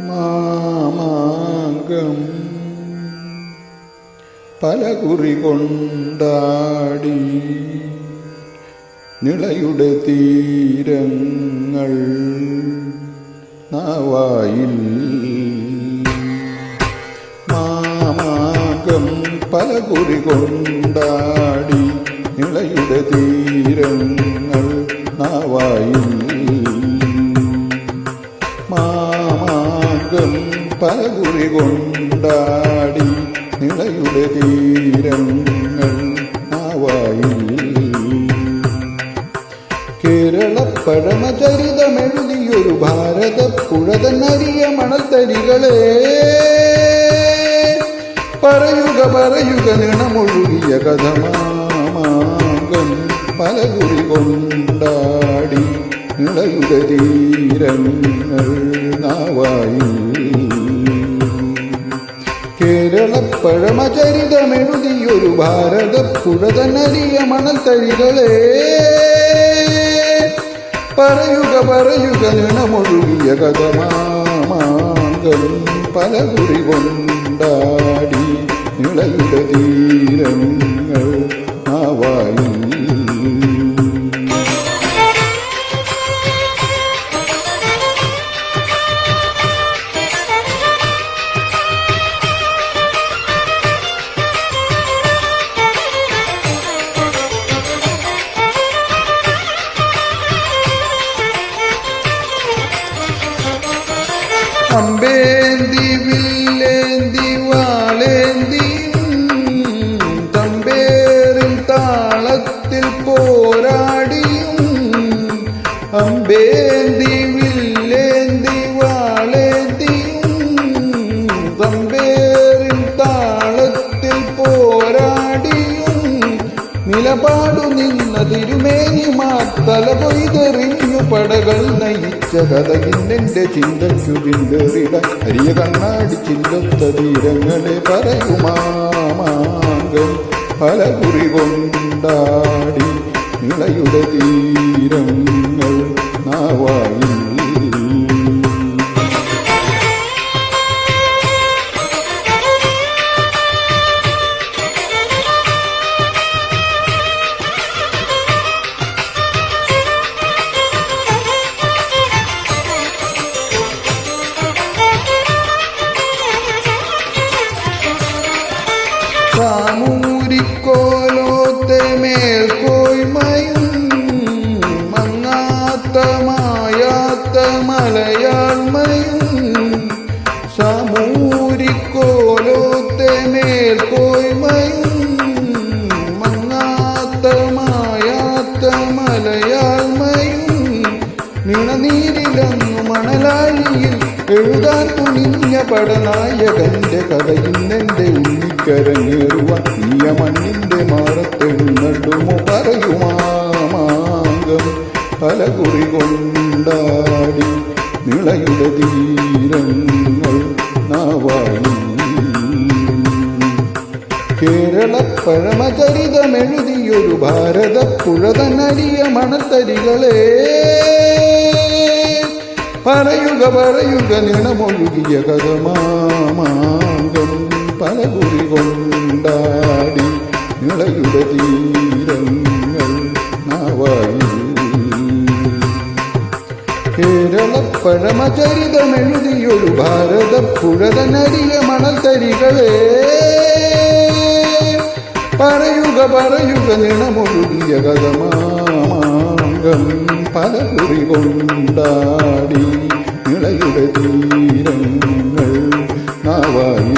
മാമാങ്കം പല കുറി കൊണ്ടാടി നിളയുടെ തീരങ്ങൾ നാവായിൽ. മാമാകം പല കുറി കൊണ്ടാടി നിളയുടെ തീരങ്ങൾ നാവായിൽ. പല കുറി കൊണ്ടാടി നിളയുടെ തീരങ്ങൾ ആവായി കേരള പഴമചരിതമെഴുതിയൊരു ഭാരത നരിയ മണൽത്തരികളെ. പറയുക പറയുക നിണമൊഴുകിയ കഥമാമാകം പലകുറി കൊണ്ടാടി നിളയുടെ തീരങ്ങൾ നാവായി പഴമചരിതമെഴുതിയൊരു ഭാരത പുഴതന്നരിയ മണത്തരികളെ പറയുക പറയുക നിണമൊഴുകിയ കഥമാമാങ്കം പല കുറി കൊണ്ടാടി നിളയുടെ തീരങ്ങൾ ആവായി അമ്പേന്തി വില്ലേന്തി വാളേന്തിയും തമ്പേറിൻ താളത്തിൽ പോരാടിയും നിലപാടു നിന്ന തിരുമേനിമാർ തല കൊയ്തെറിഞ്ഞു പടകൾ നയിച്ച കഥകിന്നെന്റെ ചിന്തയ്ക്കു പിന്തേറിട. അരിയ കണ്ണാടി ചിന്തത്ത തീരങ്ങളെ പറയുമാമാങ്കം പല കുറി കൊണ്ടാടി. നിളയുടെ തീരങ്ങൾ നാവായി എഴുതാൻ തുനിഞ്ഞ പടനായകന്റെ കഥയിന്നെന്റെ ഉണ്ണിക്കരങ്ങേറുവാൻ നീയ മണ്ണിന്റെ മാറത്തെഴുന്നള്ളുമോ പറയുമാമാങ്കം തലകുറി കൊണ്ടാടി നിളയുടെ തീരങ്ങൾ നാവായി. കേരള പഴമചരിതമെഴുതിയൊരു ഭാരത പുഴതനരിയ മണത്തരികളെ. പറയുക പറയുക നിണമൊഴുകിയ കഥമാമാങ്കം പല കുറി കൊണ്ടാടി നിളയുടെ തീരങ്ങൾ കേരള പഴമചരിതമെഴുതിയൊരു ഭാരത പുഴതനരിയ മണൽത്തരികളെ. പറയുക പറയുക നിണമൊഴുകിയ കഥമാമാങ്കം പല കുറി കൊണ്ടാടി നിളയുടെ തീരങ്ങൾ നാവായി